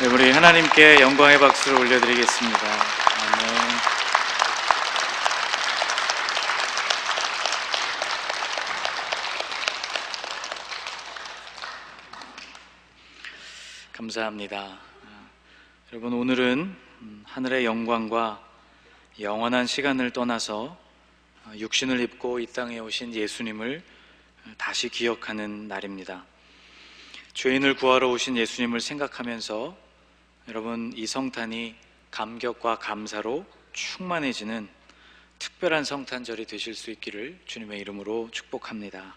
네, 우리 하나님께 영광의 박수를 올려드리겠습니다. 아멘. 감사합니다. 아, 여러분 오늘은 음, 하늘의 영광과 영원한 시간을 떠나서 아, 육신을 입고 이 땅에 오신 예수님을 아, 다시 기억하는 날입니다. 죄인을 구하러 오신 예수님을 생각하면서 여러분 이 성탄이 감격과 감사로 충만해지는 특별한 성탄절이 되실 수 있기를 주님의 이름으로 축복합니다.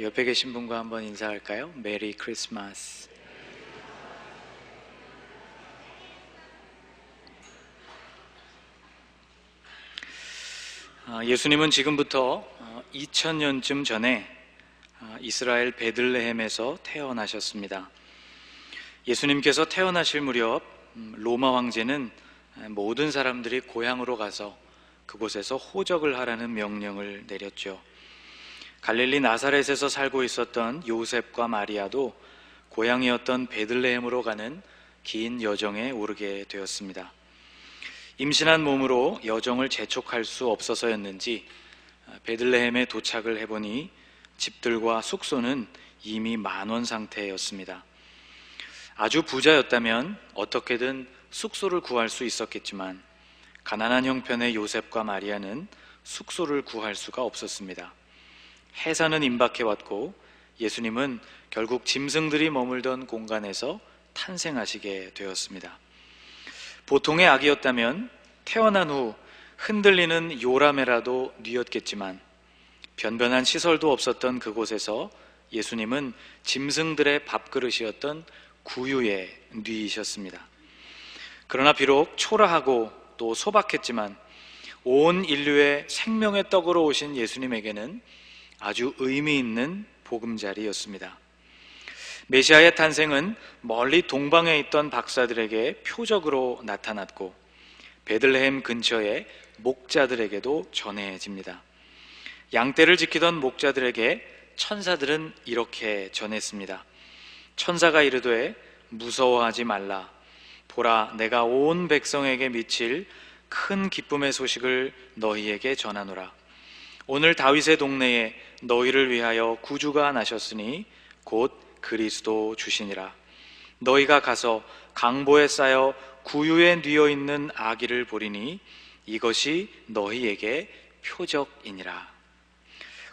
옆에 계신 분과 한번 인사할까요? 메리 크리스마스. 아, 예수님은 지금부터 2000년쯤 전에 아, 이스라엘 베들레헴에서 태어나셨습니다. 예수님께서 태어나실 무렵 음, 로마 황제는 모든 사람들이 고향으로 가서 그곳에서 호적을 하라는 명령을 내렸죠. 갈릴리 나사렛에서 살고 있었던 요셉과 마리아도 고향이었던 베들레헴으로 가는 긴 여정에 오르게 되었습니다. 임신한 몸으로 여정을 재촉할 수 없어서였는지 아, 베들레헴에 도착을 해보니 집들과 숙소는 이미 만원 상태였습니다. 아주 부자였다면 어떻게든 숙소를 구할 수 있었겠지만 가난한 형편의 요셉과 마리아는 숙소를 구할 수가 없었습니다. 해산은 임박해 왔고 예수님은 결국 짐승들이 머물던 공간에서 탄생하시게 되었습니다. 보통의 아기였다면 태어난 후 흔들리는 요람에라도 뉘었겠지만 변변한 시설도 없었던 그곳에서 예수님은 짐승들의 밥그릇이었던 구유에 뉘이셨습니다. 그러나 비록 초라하고 또 소박했지만 온 인류의 생명의 떡으로 오신 예수님에게는 아주 의미 있는 보금자리였습니다. 메시아의 탄생은 멀리 동방에 있던 박사들에게 표적으로 나타났고 베들레헴 근처의 목자들에게도 전해집니다. 양떼를 지키던 목자들에게 천사들은 이렇게 전했습니다. 천사가 이르되 무서워하지 말라. 보라, 내가 온 백성에게 미칠 큰 기쁨의 소식을 너희에게 전하노라. 오늘 다윗의 동네에 너희를 위하여 구주가 나셨으니 곧 그리스도 주시니라. 너희가 가서 강보에 쌓여 구유에 뉘어 있는 아기를 보리니 이것이 너희에게 표적이니라.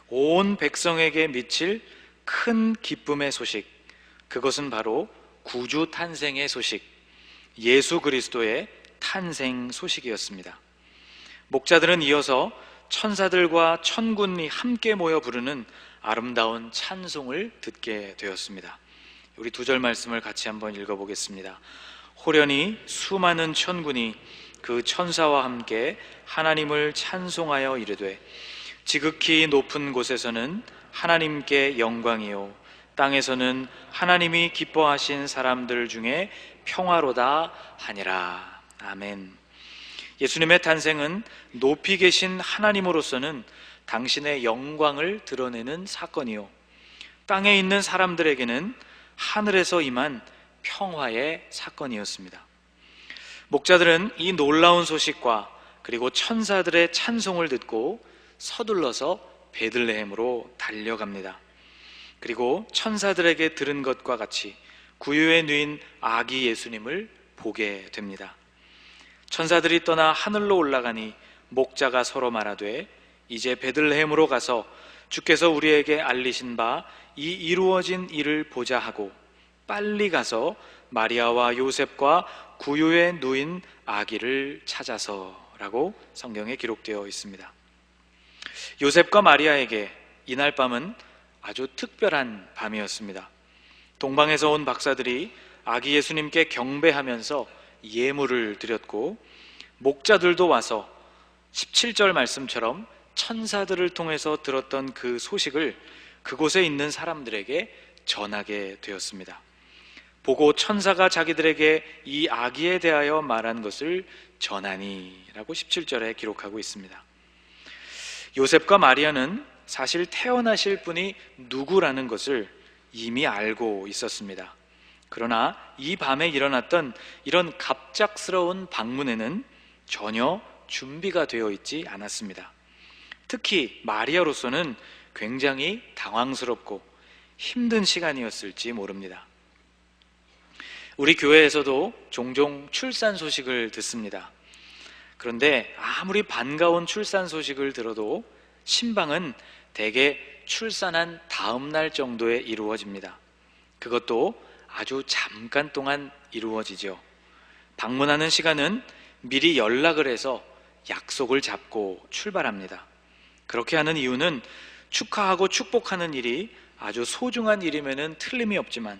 온 백성에게 미칠 큰 기쁨의 소식, 그것은 바로 구주 탄생의 소식, 예수 그리스도의 탄생 소식이었습니다. 목자들은 이어서 천사들과 천군이 함께 모여 부르는 아름다운 찬송을 듣게 되었습니다. 우리 두 절 말씀을 같이 한번 읽어보겠습니다. 호련히 수많은 천군이 그 천사와 함께 하나님을 찬송하여 이르되 지극히 높은 곳에서는 하나님께 영광이요 땅에서는 하나님이 기뻐하신 사람들 중에 평화로다 하니라 아멘. 예수님의 탄생은 높이 계신 하나님으로서는 당신의 영광을 드러내는 사건이요 땅에 있는 사람들에게는 하늘에서 임한 평화의 사건이었습니다. 목자들은 이 놀라운 소식과 그리고 천사들의 찬송을 듣고 서둘러서 베들레헴으로 달려갑니다. 그리고 천사들에게 들은 것과 같이 구유에 누인 아기 예수님을 보게 됩니다. 천사들이 떠나 하늘로 올라가니 목자가 서로 말하되 이제 베들레헴으로 가서 주께서 우리에게 알리신 바 이 이루어진 일을 보자 하고 빨리 가서 마리아와 요셉과 구유에 누인 아기를 찾아서라고 성경에 기록되어 있습니다. 요셉과 마리아에게 이날 밤은 아주 특별한 밤이었습니다. 동방에서 온 박사들이 아기 예수님께 경배하면서 예물을 드렸고 목자들도 와서 17절 말씀처럼 천사들을 통해서 들었던 그 소식을 그곳에 있는 사람들에게 전하게 되었습니다. 보고 천사가 자기들에게 이 아기에 대하여 말한 것을 전하니라고 17절에 기록하고 있습니다. 요셉과 마리아는 사실 태어나실 분이 누구라는 것을 이미 알고 있었습니다. 그러나 이 밤에 일어났던 이런 갑작스러운 방문에는 전혀 준비가 되어 있지 않았습니다. 특히 마리아로서는 굉장히 당황스럽고 힘든 시간이었을지 모릅니다. 우리 교회에서도 종종 출산 소식을 듣습니다. 그런데 아무리 반가운 출산 소식을 들어도 신방은 대개 출산한 다음 날 정도에 이루어집니다. 그것도 아주 잠깐 동안 이루어지죠. 방문하는 시간은 미리 연락을 해서 약속을 잡고 출발합니다. 그렇게 하는 이유는 축하하고 축복하는 일이 아주 소중한 일이면 틀림이 없지만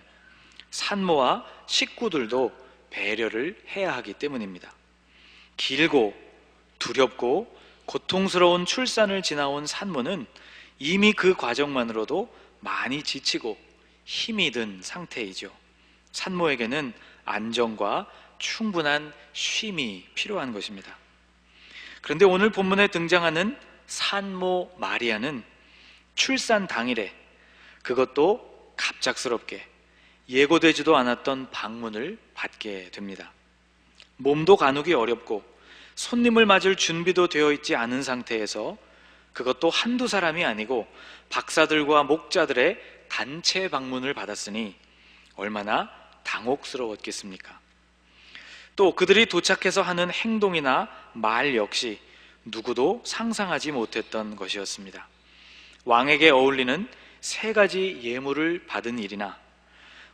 산모와 식구들도 배려를 해야 하기 때문입니다. 길고 두렵고 고통스러운 출산을 지나온 산모는 이미 그 과정만으로도 많이 지치고 힘이 든 상태이죠. 산모에게는 안정과 충분한 쉼이 필요한 것입니다. 그런데 오늘 본문에 등장하는 산모 마리아는 출산 당일에 그것도 갑작스럽게 예고되지도 않았던 방문을 받게 됩니다. 몸도 가누기 어렵고 손님을 맞을 준비도 되어 있지 않은 상태에서 그것도 한두 사람이 아니고 박사들과 목자들의 단체 방문을 받았으니 얼마나 당혹스러웠겠습니까? 또 그들이 도착해서 하는 행동이나 말 역시 누구도 상상하지 못했던 것이었습니다. 왕에게 어울리는 세 가지 예물을 받은 일이나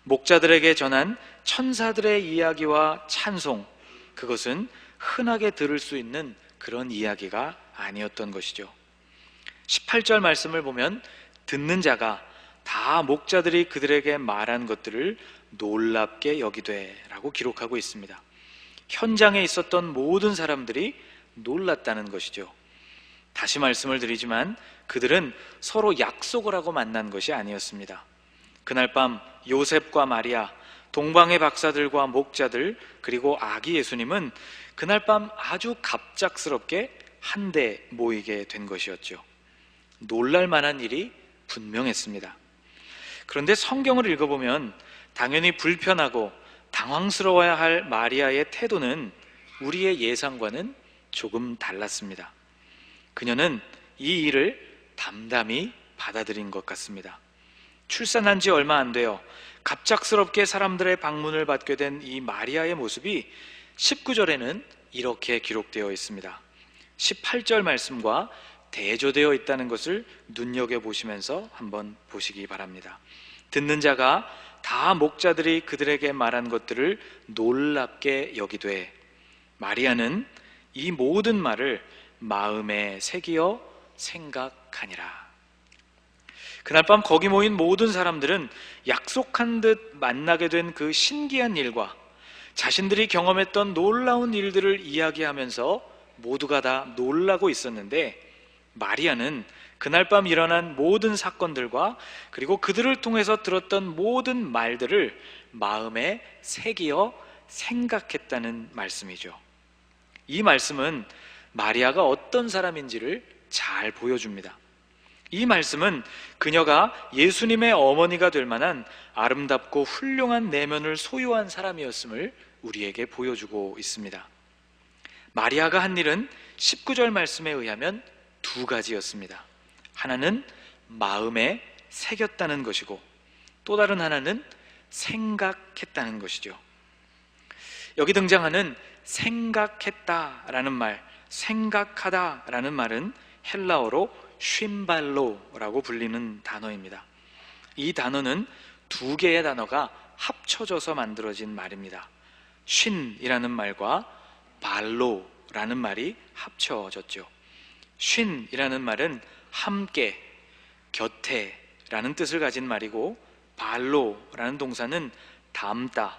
목자들에게 전한 천사들의 이야기와 찬송, 그것은 흔하게 들을 수 있는 그런 이야기가 아니었던 것이죠. 18절 말씀을 보면 듣는 자가 다 목자들이 그들에게 말한 것들을 놀랍게 여기되라고 기록하고 있습니다. 현장에 있었던 모든 사람들이 놀랐다는 것이죠. 다시 말씀을 드리지만 그들은 서로 약속을 하고 만난 것이 아니었습니다. 그날 밤 요셉과 마리아, 동방의 박사들과 목자들, 그리고 아기 예수님은 그날 밤 아주 갑작스럽게 한데 모이게 된 것이었죠. 놀랄 만한 일이 분명했습니다. 그런데 성경을 읽어보면 당연히 불편하고 당황스러워야 할 마리아의 태도는 우리의 예상과는 조금 달랐습니다. 그녀는 이 일을 담담히 받아들인 것 같습니다. 출산한 지 얼마 안 돼요. 갑작스럽게 사람들의 방문을 받게 된 이 마리아의 모습이 19절에는 이렇게 기록되어 있습니다. 18절 말씀과 대조되어 있다는 것을 눈여겨 보시면서 한번 보시기 바랍니다. 듣는 자가 다 목자들이 그들에게 말한 것들을 놀랍게 여기되 마리아는 이 모든 말을 마음에 새기어 생각하니라. 그날 밤 거기 모인 모든 사람들은 약속한 듯 만나게 된 그 신기한 일과 자신들이 경험했던 놀라운 일들을 이야기하면서 모두가 다 놀라고 있었는데 마리아는 그날 밤 일어난 모든 사건들과 그리고 그들을 통해서 들었던 모든 말들을 마음에 새기어 생각했다는 말씀이죠. 이 말씀은 마리아가 어떤 사람인지를 잘 보여줍니다. 이 말씀은 그녀가 예수님의 어머니가 될 만한 아름답고 훌륭한 내면을 소유한 사람이었음을 우리에게 보여주고 있습니다. 마리아가 한 일은 19절 말씀에 의하면 두 가지였습니다. 하나는 마음에 새겼다는 것이고 또 다른 하나는 생각했다는 것이죠. 여기 등장하는 생각했다라는 말, 생각하다라는 말은 헬라어로 쉰발로라고 불리는 단어입니다. 이 단어는 두 개의 단어가 합쳐져서 만들어진 말입니다. 쉰이라는 말과 발로라는 말이 합쳐졌죠. 쉰이라는 말은 함께, 곁에라는 뜻을 가진 말이고 발로라는 동사는 담다,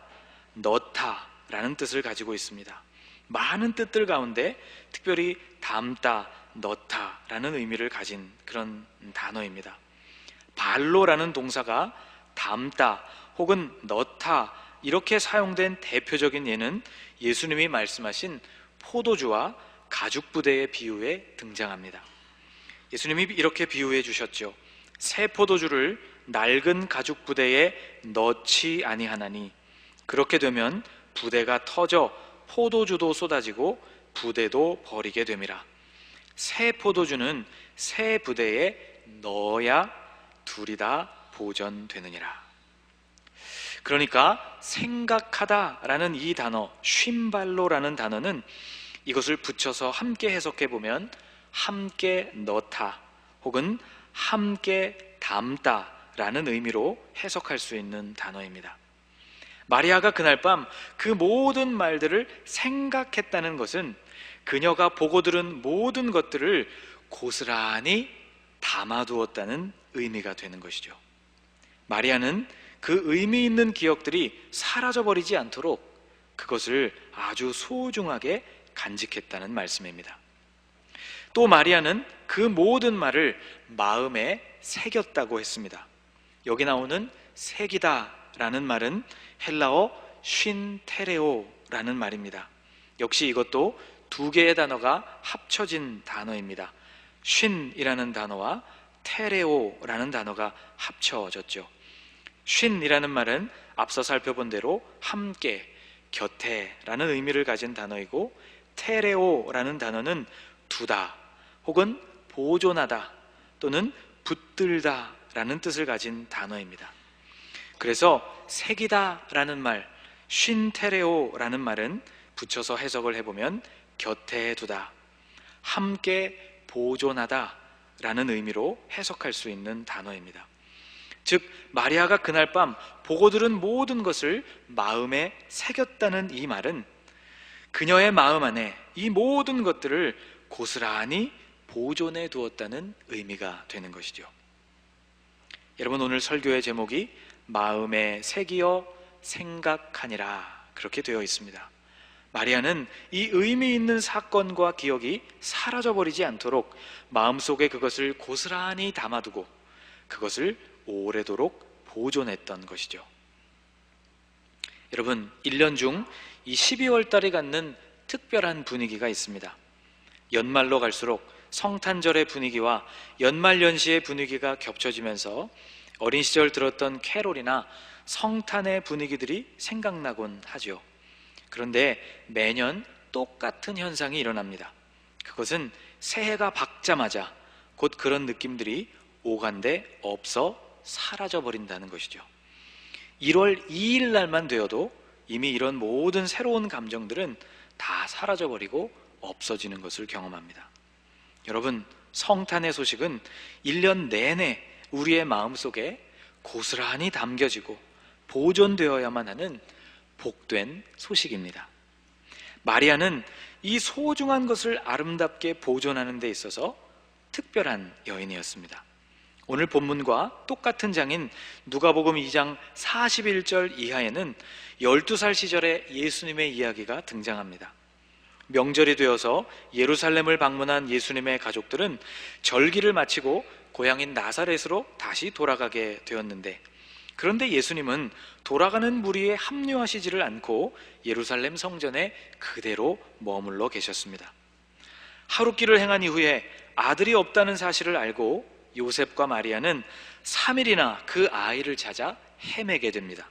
넣다라는 뜻을 가지고 있습니다. 많은 뜻들 가운데 특별히 담다, 넣다라는 의미를 가진 그런 단어입니다. 발로라는 동사가 담다 혹은 넣다 이렇게 사용된 대표적인 예는 예수님이 말씀하신 포도주와 가죽 부대의 비유에 등장합니다. 예수님이 이렇게 비유해 주셨죠. 새 포도주를 낡은 가죽 부대에 넣지 아니하나니 그렇게 되면 부대가 터져 포도주도 쏟아지고 부대도 버리게 됨이라. 새 포도주는 새 부대에 넣어야 둘이 다 보전되느니라. 그러니까 생각하다라는 이 단어, 쉰발로라는 단어는 이것을 붙여서 함께 해석해 보면 함께 넣다 혹은 함께 담다라는 의미로 해석할 수 있는 단어입니다. 마리아가 그날 밤 그 모든 말들을 생각했다는 것은 그녀가 보고 들은 모든 것들을 고스란히 담아두었다는 의미가 되는 것이죠. 마리아는 그 의미 있는 기억들이 사라져버리지 않도록 그것을 아주 소중하게 간직했다는 말씀입니다. 또 마리아는 그 모든 말을 마음에 새겼다고 했습니다. 여기 나오는 새기다라는 말은 헬라어 쉰테레오라는 말입니다. 역시 이것도 두 개의 단어가 합쳐진 단어입니다. 쉰이라는 단어와 테레오라는 단어가 합쳐졌죠. 쉰이라는 말은 앞서 살펴본 대로 함께, 곁에라는 의미를 가진 단어이고 테레오라는 단어는 두다 혹은 보존하다 또는 붙들다라는 뜻을 가진 단어입니다. 그래서 색이다라는 말, 쉰테레오라는 말은 붙여서 해석을 해보면 곁에 두다, 함께 보존하다 라는 의미로 해석할 수 있는 단어입니다. 즉 마리아가 그날 밤 보고 들은 모든 것을 마음에 새겼다는 이 말은 그녀의 마음 안에 이 모든 것들을 고스란히 보존해 두었다는 의미가 되는 것이죠. 여러분 오늘 설교의 제목이 마음에 새기어 생각하니라 그렇게 되어 있습니다. 마리아는 이 의미 있는 사건과 기억이 사라져 버리지 않도록 마음속에 그것을 고스란히 담아두고 그것을 오래도록 보존했던 것이죠. 여러분, 1년 중 이 12월 달이 갖는 특별한 분위기가 있습니다. 연말로 갈수록 성탄절의 분위기와 연말연시의 분위기가 겹쳐지면서 어린 시절 들었던 캐롤이나 성탄의 분위기들이 생각나곤 하죠. 그런데 매년 똑같은 현상이 일어납니다. 그것은 새해가 밝자마자 곧 그런 느낌들이 오간데 없어 사라져 버린다는 것이죠. 1월 2일 날만 되어도 이미 이런 모든 새로운 감정들은 다 사라져 버리고 없어지는 것을 경험합니다. 여러분, 성탄의 소식은 1년 내내 우리의 마음 속에 고스란히 담겨지고 보존되어야만 하는 복된 소식입니다. 마리아는 이 소중한 것을 아름답게 보존하는 데 있어서 특별한 여인이었습니다. 오늘 본문과 똑같은 장인 누가복음 2장 41절 이하에는 12살 시절의 예수님의 이야기가 등장합니다. 명절이 되어서 예루살렘을 방문한 예수님의 가족들은 절기를 마치고 고향인 나사렛으로 다시 돌아가게 되었는데 그런데 예수님은 돌아가는 무리에 합류하시지를 않고 예루살렘 성전에 그대로 머물러 계셨습니다. 하루길을 행한 이후에 아들이 없다는 사실을 알고 요셉과 마리아는 3일이나 그 아이를 찾아 헤매게 됩니다.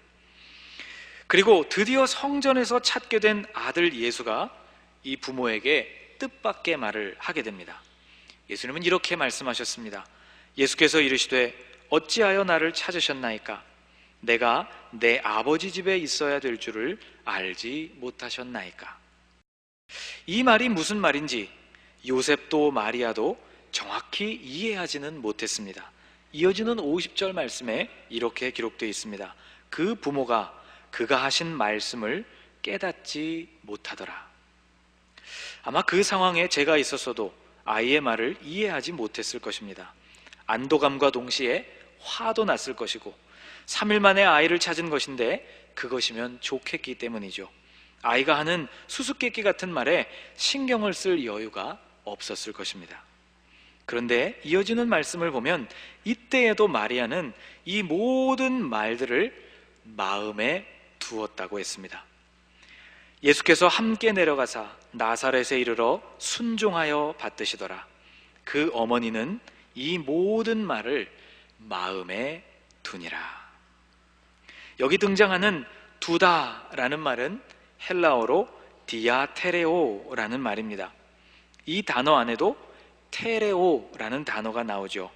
그리고 드디어 성전에서 찾게 된 아들 예수가 이 부모에게 뜻밖의 말을 하게 됩니다. 예수님은 이렇게 말씀하셨습니다. 예수께서 이르시되 어찌하여 나를 찾으셨나이까? 내가 내 아버지 집에 있어야 될 줄을 알지 못하셨나이까? 이 말이 무슨 말인지 요셉도 마리아도 정확히 이해하지는 못했습니다. 이어지는 50절 말씀에 이렇게 기록되어 있습니다. 그 부모가 그가 하신 말씀을 깨닫지 못하더라. 아마 그 상황에 제가 있었어도 아이의 말을 이해하지 못했을 것입니다. 안도감과 동시에 화도 났을 것이고 3일 만에 아이를 찾은 것인데 그것이면 좋겠기 때문이죠. 아이가 하는 수수께끼 같은 말에 신경을 쓸 여유가 없었을 것입니다. 그런데 이어지는 말씀을 보면 이때에도 마리아는 이 모든 말들을 마음에 두었다고 했습니다. 예수께서 함께 내려가사 나사렛에 이르러 순종하여 받드시더라. 그 어머니는 이 모든 말을 마음에 두니라. 여기 등장하는 두다라는 말은 헬라어로 디아테레오라는 말입니다. 이 단어 안에도 테레오라는 단어가 나오죠.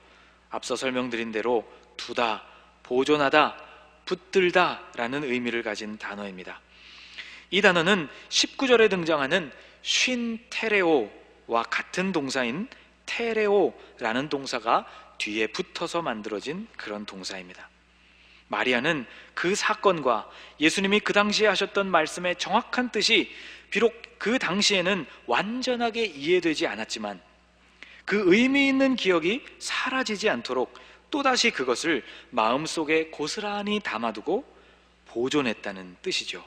앞서 설명드린 대로 두다, 보존하다, 붙들다 라는 의미를 가진 단어입니다. 이 단어는 19절에 등장하는 쉰 테레오와 같은 동사인 테레오라는 동사가 뒤에 붙어서 만들어진 그런 동사입니다. 마리아는 그 사건과 예수님이 그 당시에 하셨던 말씀의 정확한 뜻이 비록 그 당시에는 완전하게 이해되지 않았지만 그 의미 있는 기억이 사라지지 않도록 또다시 그것을 마음속에 고스란히 담아두고 보존했다는 뜻이죠.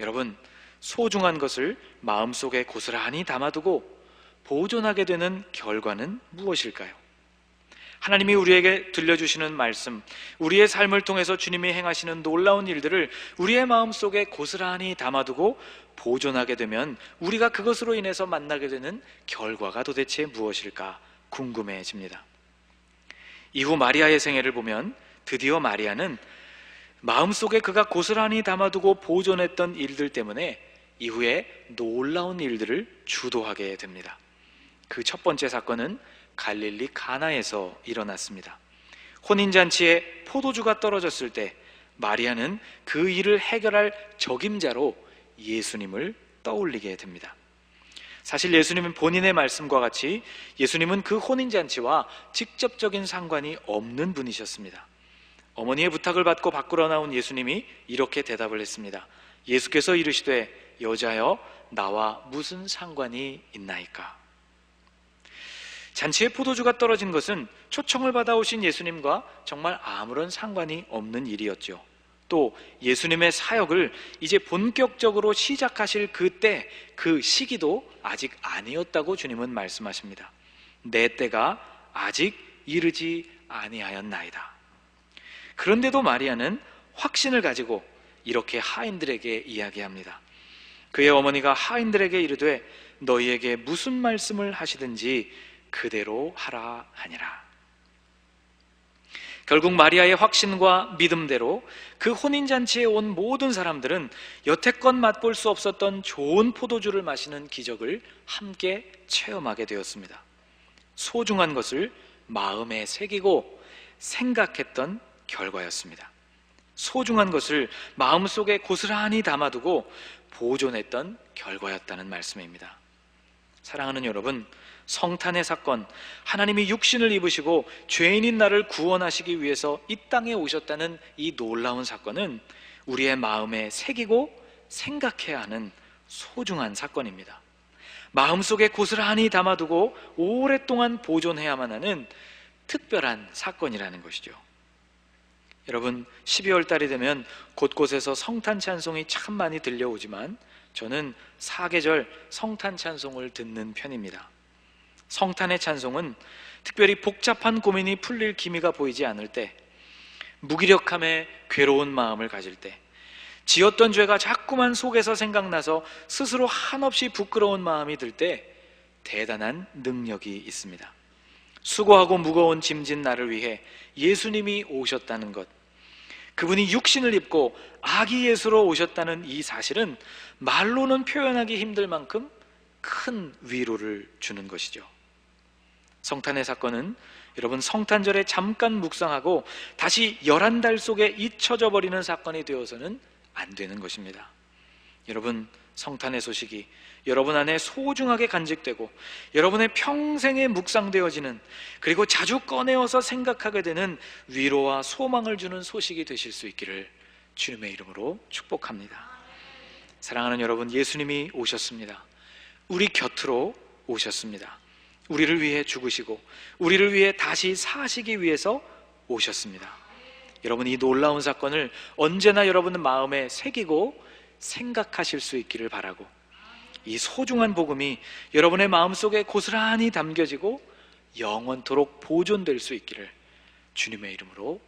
여러분, 소중한 것을 마음속에 고스란히 담아두고 보존하게 되는 결과는 무엇일까요? 하나님이 우리에게 들려주시는 말씀, 우리의 삶을 통해서 주님이 행하시는 놀라운 일들을 우리의 마음 속에 고스란히 담아두고 보존하게 되면 우리가 그것으로 인해서 만나게 되는 결과가 도대체 무엇일까 궁금해집니다. 이후 마리아의 생애를 보면 드디어 마리아는 마음속에 그가 고스란히 담아두고 보존했던 일들 때문에 이후에 놀라운 일들을 주도하게 됩니다. 그 첫 번째 사건은 갈릴리 가나에서 일어났습니다. 혼인잔치에 포도주가 떨어졌을 때 마리아는 그 일을 해결할 적임자로 예수님을 떠올리게 됩니다. 사실 예수님은 본인의 말씀과 같이 예수님은 그 혼인잔치와 직접적인 상관이 없는 분이셨습니다. 어머니의 부탁을 받고 밖으로 나온 예수님이 이렇게 대답을 했습니다. 예수께서 이르시되 여자여 나와 무슨 상관이 있나이까? 잔치에 포도주가 떨어진 것은 초청을 받아오신 예수님과 정말 아무런 상관이 없는 일이었죠. 또 예수님의 사역을 이제 본격적으로 시작하실 그때 그 시기도 아직 아니었다고 주님은 말씀하십니다. 내 때가 아직 이르지 아니하였나이다. 그런데도 마리아는 확신을 가지고 이렇게 하인들에게 이야기합니다. 그의 어머니가 하인들에게 이르되 너희에게 무슨 말씀을 하시든지 그대로 하라 하니라. 결국 마리아의 확신과 믿음대로 그 혼인잔치에 온 모든 사람들은 여태껏 맛볼 수 없었던 좋은 포도주를 마시는 기적을 함께 체험하게 되었습니다. 소중한 것을 마음에 새기고 생각했던 결과였습니다. 소중한 것을 마음속에 고스란히 담아두고 보존했던 결과였다는 말씀입니다. 사랑하는 여러분, 성탄의 사건, 하나님이 육신을 입으시고 죄인인 나를 구원하시기 위해서 이 땅에 오셨다는 이 놀라운 사건은 우리의 마음에 새기고 생각해야 하는 소중한 사건입니다. 마음속에 고스란히 담아두고 오랫동안 보존해야만 하는 특별한 사건이라는 것이죠. 여러분, 12월 달이 되면 곳곳에서 성탄 찬송이 참 많이 들려오지만 저는 사계절 성탄 찬송을 듣는 편입니다. 성탄의 찬송은 특별히 복잡한 고민이 풀릴 기미가 보이지 않을 때, 무기력함에 괴로운 마음을 가질 때, 지었던 죄가 자꾸만 속에서 생각나서 스스로 한없이 부끄러운 마음이 들 때 대단한 능력이 있습니다. 수고하고 무거운 짐진 나를 위해 예수님이 오셨다는 것, 그분이 육신을 입고 아기 예수로 오셨다는 이 사실은 말로는 표현하기 힘들 만큼 큰 위로를 주는 것이죠. 성탄의 사건은 여러분 성탄절에 잠깐 묵상하고 다시 열한 달 속에 잊혀져 버리는 사건이 되어서는 안 되는 것입니다. 여러분 성탄의 소식이 여러분 안에 소중하게 간직되고 여러분의 평생에 묵상되어지는 그리고 자주 꺼내어서 생각하게 되는 위로와 소망을 주는 소식이 되실 수 있기를 주님의 이름으로 축복합니다. 사랑하는 여러분, 예수님이 오셨습니다. 우리 곁으로 오셨습니다. 우리를 위해 죽으시고 우리를 위해 다시 사시기 위해서 오셨습니다. 여러분 이 놀라운 사건을 언제나 여러분 마음에 새기고 생각하실 수 있기를 바라고 이 소중한 복음이 여러분의 마음속에 고스란히 담겨지고 영원토록 보존될 수 있기를 주님의 이름으로